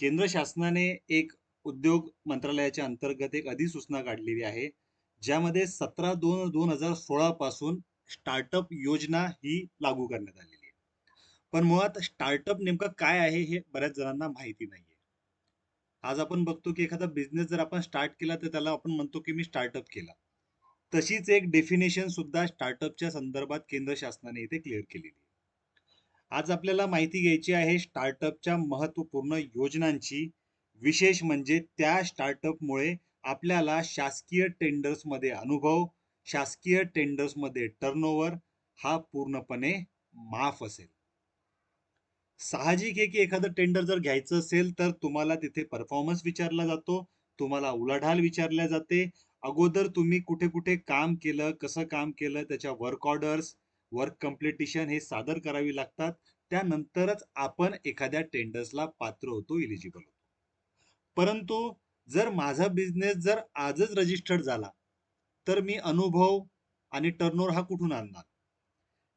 केंद्र शासनाने एक उद्योग मंत्रालयाच्या अंतर्गत एक अधिसूचना काढलेली आहे ज्यामध्ये सतरा दोन दोन हजार सोळा पासून स्टार्टअप योजना ही लागू करण्यात आलेली आहे. पण मुळात स्टार्टअप नेमकं काय आहे हे बऱ्याच जणांना माहिती नाहीये. आज आपण बघतो की एखादा बिझनेस जर आपण स्टार्ट केला तर त्याला आपण म्हणतो की मी स्टार्टअप केला. तशीच एक डेफिनेशन सुद्धा स्टार्टअपच्या संदर्भात केंद्र शासनाने इथे क्लिअर केलेली आहे. आज आपल्याला माहिती घ्यायची आहे स्टार्टअपच्या महत्त्वपूर्ण योजनांची. विशेष म्हणजे त्या स्टार्टअपमुळे आपल्याला शासकीय टेंडर्समध्ये अनुभव शासकीय टेंडर्समध्ये टर्नओव्हर हा पूर्णपणे माफ असेल. साहजिक आहे की एखादं टेंडर जर घ्यायचं असेल तर तुम्हाला तिथे परफॉर्मन्स विचारला जातो तुम्हाला उलाढाल विचारल्या जाते. अगोदर तुम्ही कुठे कुठे काम केलं कसं काम केलं त्याच्या वर्क ऑर्डर्स वर्क कम्प्लिटिशन हे सादर करावी लागतात. त्यानंतरच आपण एखाद्या टेंडर्सला पात्र होतो इलिजिबल होतो. परंतु जर माझा बिझनेस जर आजच रजिस्टर्ड झाला तर मी अनुभव आणि टर्नओव्हर हा कुठून आणणार?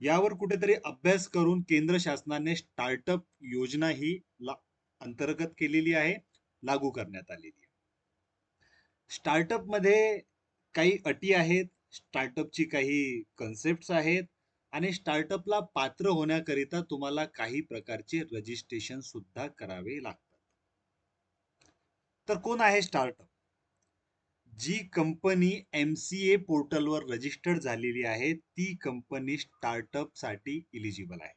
यावर कुठेतरी अभ्यास करून केंद्र शासनाने स्टार्टअप योजना ही अंतर्गत केलेली आहे लागू करण्यात आलेली आहे. स्टार्टअपमध्ये काही अटी आहेत स्टार्टअपची काही कन्सेप्ट आहेत आणि स्टार्टअपला पात्र होण्याकरिता तुम्हाला काही प्रकारचे रजिस्ट्रेशन सुद्धा करावे लागतात. तर कोण आहे स्टार्टअप जी कंपनी एम सी ए पोर्टलवर रजिस्टर्ड झालेली आहे ती कंपनी स्टार्टअपसाठी इलिजिबल आहे.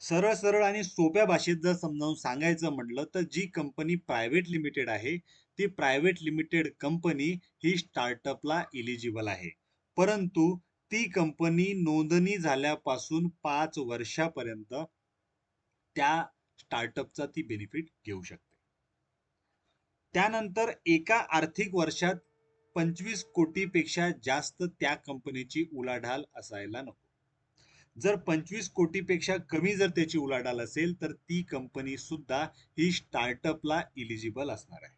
सरळ सरळ आणि सोप्या भाषेत जर समजावून सांगायचं म्हटलं तर जी कंपनी प्रायव्हेट लिमिटेड आहे ती प्रायव्हेट लिमिटेड कंपनी ही स्टार्टअपला इलिजिबल आहे. परंतु ती कंपनी नोंदणी झाल्यापासून पाच वर्षापर्यंत त्या स्टार्टअपचा ती बेनिफिट घेऊ शकते. त्यानंतर एका आर्थिक वर्षात पंचवीस कोटीपेक्षा जास्त त्या कंपनीची उलाढाल असायला नको. जर पंचवीस कोटीपेक्षा कमी जर त्याची उलाढाल असेल तर ती कंपनी सुद्धा ही स्टार्टअपला इलिजिबल असणार आहे.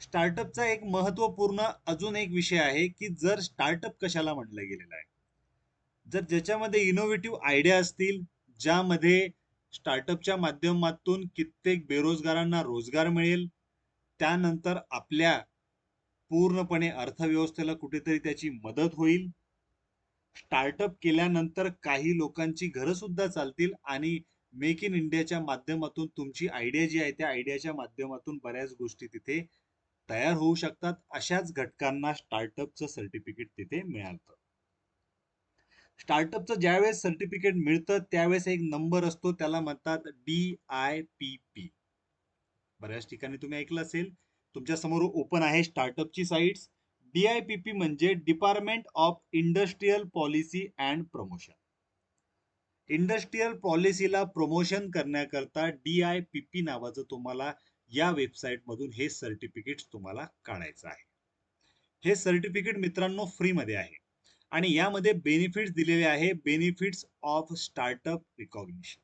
स्टार्टअपचा एक महत्त्वपूर्ण अजून एक विषय आहे की जर स्टार्टअप कशाला म्हटलं गेलेलं आहे. जर ज्याच्यामध्ये इनोव्हेटिव्ह आयडिया असतील ज्यामध्ये स्टार्टअपच्या माध्यमातून कित्येक बेरोजगारांना रोजगार मिळेल त्यानंतर आपल्या पूर्णपणे अर्थव्यवस्थेला कुठेतरी त्याची मदत होईल. स्टार्टअप केल्यानंतर काही लोकांची घरं सुद्धा चालतील आणि मेक इन इंडियाच्या माध्यमातून तुमची आयडिया जी आहे त्या आयडियाच्या माध्यमातून बऱ्याच गोष्टी तिथे तयार होऊ शकतात अशाच घटकांना स्टार्टअपचं सर्टिफिकेट तिथे मिळालं. स्टार्टअपचं ज्यावेळेस सर्टिफिकेट मिळतं त्यावेळेस एक नंबर असतो त्याला म्हणतात डी आय पी पी बऱ्याच ठिकाणी तुम्ही ऐकलं असेल तुमच्यासमोर ओपन आहे स्टार्टअपची साईट्स डीआयपीपी म्हणजे department of industrial policy and promotion industrial पॉलिसीला promotion करण्याकरता डीआयपीपी नावाचं तुम्हाला या वेबसाईट मधून हे सर्टिफिकेट तुम्हाला काढायचं आहे. हे सर्टिफिकेट मित्रांनो फ्रीमध्ये आहे. आणि यामध्ये बेनिफिट्स दिलेले आहे. बेनिफिट्स ऑफ स्टार्टअप रिकॉग्निशन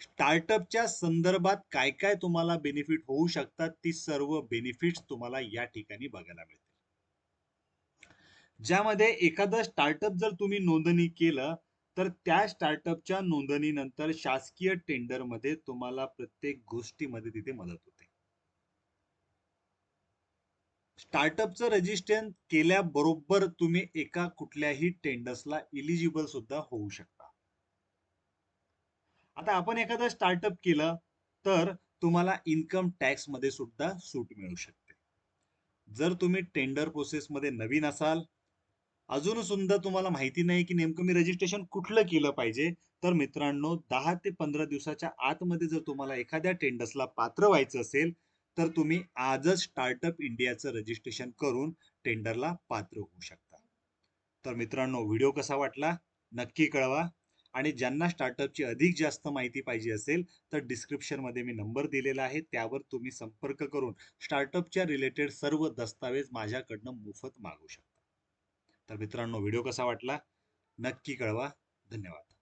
स्टार्टअपच्या संदर्भात काय काय तुम्हाला बेनिफिट होऊ शकतात ती सर्व बेनिफिट्स तुम्हाला या ठिकाणी बघायला मिळतील. ज्यामध्ये एखादं स्टार्टअप जर तुम्ही नोंदणी केलं तर त्या स्टार्टअपच्या नोंदणीनंतर शासकीय टेंडरमध्ये तुम्हाला प्रत्येक गोष्टीमध्ये तिथे मदत होते. स्टार्टअपचं रजिस्ट्रेशन केल्याबरोबर तुम्ही एका कुठल्याही टेंडर्सला इलिजिबल सुद्धा होऊ शकता. आता आपण एखादं स्टार्टअप केलं तर तुम्हाला इन्कम टॅक्समध्ये सुद्धा सूट मिळू शकते. जर तुम्ही टेंडर प्रोसेस मध्ये नवीन असाल अजून सुद्धा तुम्हाला माहिती नाही की नेमकं मी रजिस्ट्रेशन कुठलं केलं पाहिजे. तर मित्रांनो दहा ते पंधरा दिवसाच्या आतमध्ये जर तुम्हाला एखाद्या टेंडर्सला पात्र व्हायचं असेल तर तुम्ही आजच स्टार्टअप इंडियाचं रजिस्ट्रेशन करून टेंडरला पात्र होऊ शकता. तर मित्रांनो व्हिडिओ कसा वाटला? नक्की कळवा. आणि ज्यांना स्टार्टअपची अधिक जास्त माहिती पाहिजे असेल तर डिस्क्रिप्शनमध्ये मी नंबर दिलेला आहे. त्यावर तुम्ही संपर्क करून स्टार्टअपच्या रिलेटेड सर्व दस्तावेज माझ्याकडनं मोफत मागू शकता. तर मित्रांनो व्हिडिओ कसा वाटला? नक्की कळवा. धन्यवाद.